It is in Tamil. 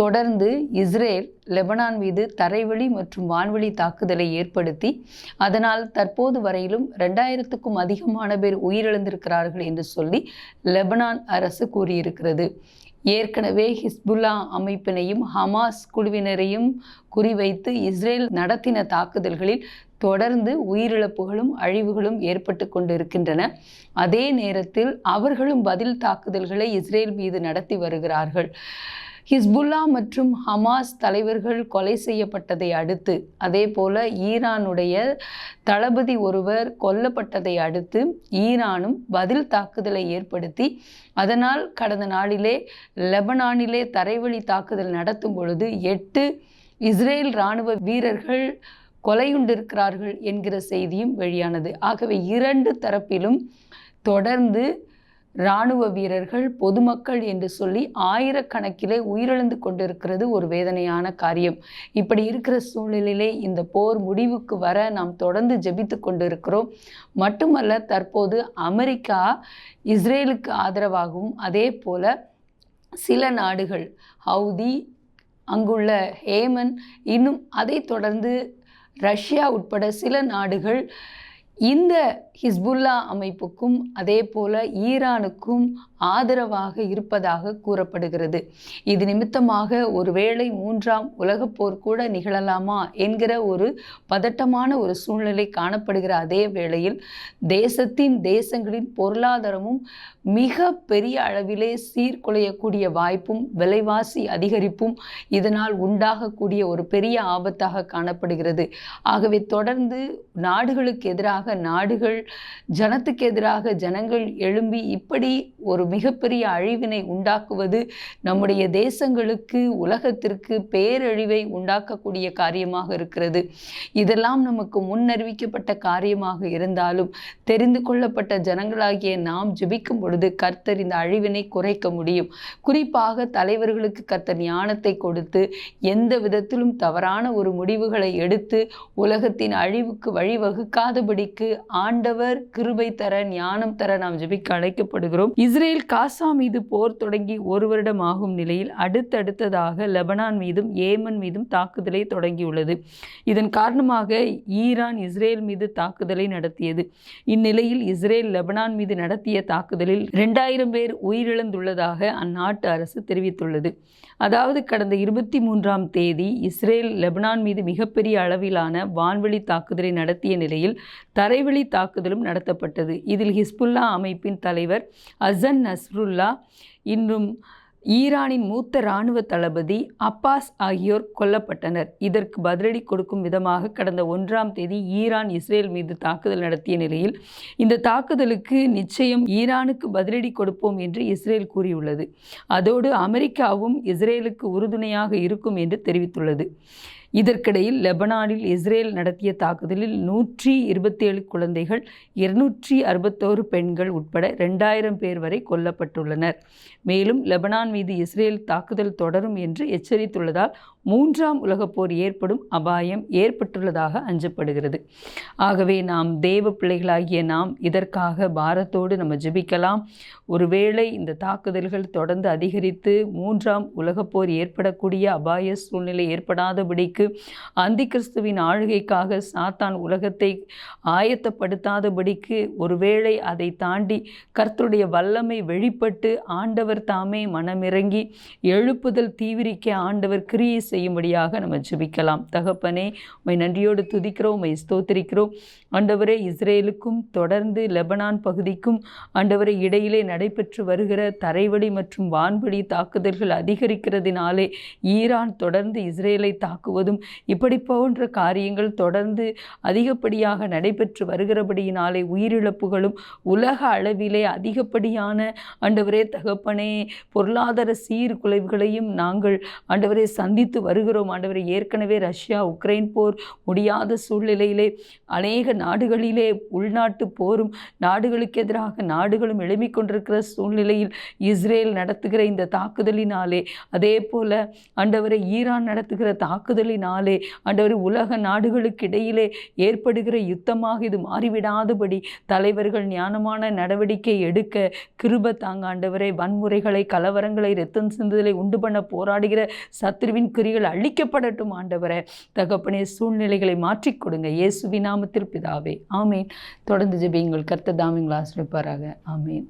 தொடர்ந்து இஸ்ரேல் லெபனான் மீது தரைவழி மற்றும் வான்வழி தாக்குதலை ஏற்படுத்தி அதனால் தற்போது வரையிலும் ரெண்டாயிரத்துக்கும் அதிகமான பேர் உயிரிழந்திருக்கிறார்கள் என்று சொல்லி லெபனான் அரசு கூறியிருக்கிறது. ஏற்கனவே ஹிஸ்புல்லா அமைப்பினையும் ஹமாஸ் குழுவினரையும் குறிவைத்து இஸ்ரேல் நடத்தின தாக்குதல்களில் தொடர்ந்து உயிரிழப்புகளும் அழிவுகளும் ஏற்பட்டு கொண்டிருக்கின்றன. அதே நேரத்தில் அவர்களும் பதில் தாக்குதல்களை இஸ்ரேல் மீது நடத்தி வருகிறார்கள். ஹிஸ்புல்லா மற்றும் ஹமாஸ் தலைவர்கள் கொலை செய்யப்பட்டதை அடுத்து அதே போல் ஈரானுடைய தளபதி ஒருவர் கொல்லப்பட்டதை அடுத்து ஈரானும் பதில் தாக்குதலை ஏற்படுத்தி அதனால் கடந்த நாளிலே லெபனானிலே தரைவழி தாக்குதல் நடத்தும் பொழுது எட்டு இஸ்ரேல் இராணுவ வீரர்கள் கொலையுண்டிருக்கிறார்கள் என்கிற செய்தியும் வெளியானது. ஆகவே இரண்டு தரப்பிலும் தொடர்ந்து இராணுவ வீரர்கள் பொதுமக்கள் என்று சொல்லி ஆயிரக்கணக்கிலே உயிரிழந்து கொண்டிருக்கிறது ஒரு வேதனையான காரியம். இப்படி இருக்கிற சூழ்நிலையிலே இந்த போர் முடிவுக்கு வர நாம் தொடர்ந்து ஜெபித்து கொண்டிருக்கிறோம். மட்டுமல்ல தற்போது அமெரிக்கா இஸ்ரேலுக்கு ஆதரவாகவும் அதே போல சில நாடுகள் ஹவுதி அங்குள்ள ஹேமன் இன்னும் அதை தொடர்ந்து ரஷ்யா உட்பட சில நாடுகள் இந்த ஹிஸ்புல்லா அமைப்புக்கும் அதே போல ஈரானுக்கும் ஆதரவாக இருப்பதாக கூறப்படுகிறது. இது நிமித்தமாக ஒருவேளை மூன்றாம் உலகப் போர் கூட நிகழலாமா என்கிற ஒரு பதட்டமான ஒரு சூழ்நிலை காணப்படுகிற அதே வேளையில் தேசத்தின் தேசங்களின் பொருளாதாரமும் மிக பெரிய அளவிலே சீர்குலையக்கூடிய வாய்ப்பும் விலைவாசி அதிகரிப்பும் இதனால் உண்டாகக்கூடிய ஒரு பெரிய ஆபத்தாக காணப்படுகிறது. ஆகவே தொடர்ந்து நாடுகளுக்கு எதிராக நாடுகள் ஜனத்துக்கு எதிராக ஜனங்கள் எழும்பி இப்படி ஒரு மிகப்பெரிய அழிவினை உண்டாக்குவது நம்முடைய தேசங்களுக்கு உலகத்திற்கு பேரழிவை உண்டாக்கக்கூடிய காரியமாக இருக்கிறது. இதெல்லாம் நமக்கு முன்னறிவிக்கப்பட்ட காரியமாக இருந்தாலும் தெரிந்து கொள்ளப்பட்ட ஜனங்களாகிய நாம் ஜெபிக்கும் பொழுது கர்த்தர் இந்த அழிவினை குறைக்க முடியும். குறிப்பாக தலைவர்களுக்கு கர்த்தர் ஞானத்தை கொடுத்து எந்த விதத்திலும் தவறான ஒரு முடிவுகளை எடுத்து உலகத்தின் அழிவுக்கு சபைக்கு ஆண்டவர் கிருபை தர ஞானம் தர நாம் ஜபிக்க அழைக்கப்படுகிறோம். இஸ்ரேல் காசா மீது போர் தொடங்கி ஒரு வருடம் ஆகும் நிலையில் அடுத்தடுத்ததாக லெபனான் மீதும் ஏமன் மீதும் தாக்குதலை தொடங்கியுள்ளது. இதன் காரணமாக ஈரான் இஸ்ரேல் மீது தாக்குதலை நடத்தியது. இந்நிலையில் இஸ்ரேல் லெபனான் மீது நடத்திய தாக்குதலில் இரண்டாயிரம் பேர் உயிரிழந்துள்ளதாக அந்நாட்டு அரசு தெரிவித்துள்ளது. அதாவது கடந்த இருபத்தி மூன்றாம் தேதி இஸ்ரேல் லெபனான் மீது மிகப்பெரிய அளவிலான வான்வெளி தாக்குதலை நடத்திய நிலையில் தரைவழி தாக்குதலும் நடத்தப்பட்டது. இதில் ஹிஸ்புல்லா அமைப்பின் தலைவர் அசன் நஸ்ருல்லா இன்றும் ஈரானின் மூத்த இராணுவ தளபதி அப்பாஸ் ஆகியோர் கொல்லப்பட்டனர். இதற்கு பதிலடி கொடுக்கும் விதமாக கடந்த ஒன்றாம் தேதி ஈரான் இஸ்ரேல் மீது தாக்குதல் நடத்திய நிலையில் இந்த தாக்குதலுக்கு நிச்சயம் ஈரானுக்கு பதிலடி கொடுப்போம் என்று இஸ்ரேல் கூறியுள்ளது. அதோடு அமெரிக்காவும் இஸ்ரேலுக்கு உறுதுணையாக இருக்கும் என்று தெரிவித்துள்ளது. இதற்கிடையில் லெபனானில் இஸ்ரேல் நடத்திய தாக்குதலில் நூற்றி இருபத்தேழு குழந்தைகள் இருநூற்றி அறுபத்தோரு பெண்கள் உட்பட ரெண்டாயிரம் பேர் வரை கொல்லப்பட்டுள்ளனர். மேலும் லெபனான் மீது இஸ்ரேல் தாக்குதல் தொடரும் என்று எச்சரித்துள்ளதால் மூன்றாம் உலகப் போர் ஏற்படும் அபாயம் ஏற்பட்டுள்ளதாக அஞ்சப்படுகிறது. ஆகவே நாம் தேவ பிள்ளைகளாகிய நாம் இதற்காக பாரத்தோடு நம்ம ஜெபிக்கலாம். ஒருவேளை இந்த தாக்குதல்கள் தொடர்ந்து அதிகரித்து மூன்றாம் உலகப் போர் ஏற்படக்கூடிய அபாய சூழ்நிலை ஏற்படாதபடிக்கு அந்தி கிறிஸ்துவின் ஆளுகைக்காக சாத்தான் உலகத்தை ஆயத்தப்படுத்தாதபடிக்கு ஒருவேளை அதை தாண்டி கர்த்தருடைய வல்லமை வெளிப்பட்டு ஆண்டவர் தாமே மனமிறங்கி எழுப்புதல் தீவிரிக்க ஆண்டவர் கிரியை செய்யும்படியாக நம்ம ஜெபிக்கலாம். தகப்பனே உமை நன்றியோடு துதிக்கிறோம் உமை ஸ்தோத்திரிக்கிறோம். ஆண்டவரே இஸ்ரேலுக்கும் தொடர்ந்து லெபனான் பகுதிக்கும் ஆண்டவரை இடையிலே நடைபெற்று வருகிற தரைவழி மற்றும் வான்வழி தாக்குதல்கள் அதிகரிக்கிறதினாலே ஈரான் தொடர்ந்து இஸ்ரேலை தாக்குவதும் நாடுகளிலும் இப்படி போன்ற காரியங்கள் தொடர்ந்து அதிகப்படியாக நடைபெற்று வருகிறபடியினாலே உயிரிழப்புகளும் உலக அளவிலே அதிகப்படியான ஆண்டவரே தகப்பனே பொருளாதார சீர்குலைவுகளையும் நாங்கள் ஆண்டவரே சந்தித்து வருகிறோம். ஆண்டவரே ஏற்கனவே ரஷ்யா உக்ரைன் போர் முடியாத சூழ்நிலையிலே அநேக நாடுகளிலே உள்நாட்டு போரும் நாடுகளுக்கு எதிராக நாடுகளும் எழும்பிக் கொண்டிருக்கிற சூழ்நிலையில் இஸ்ரேல் நடத்துகிற இந்த தாக்குதலினாலே அதே போல ஆண்டவரை ஈரான் நடத்துகிற தாக்குதலினாலே ஆண்டவர் உலக நாடுகளுக்கு இடையிலே ஏற்படுகிற யுத்தமாக இது மாறிவிடாதபடி தலைவர்கள் ஞானமான நடவடிக்கை எடுக்க கிருப தாங்க ஆண்டவரை வன்முறைகளை கலவரங்களை ரத்தம் சிந்துதலை உண்டு பண்ண போராடுகிற சத்ருவின் கிரிகள் அழிக்கப்படட்டும் ஆண்டவரை. தகப்பனே சூழ்நிலைகளை மாற்றிக் கொடுங்க. இயேசுவினாமத்தில் பிதாவே. ஆமீன். தொடர்ந்து ஜெபியுங்கள். கர்த்த தாமிங்களா ஆசிரியப்பாராக ஆமீன்.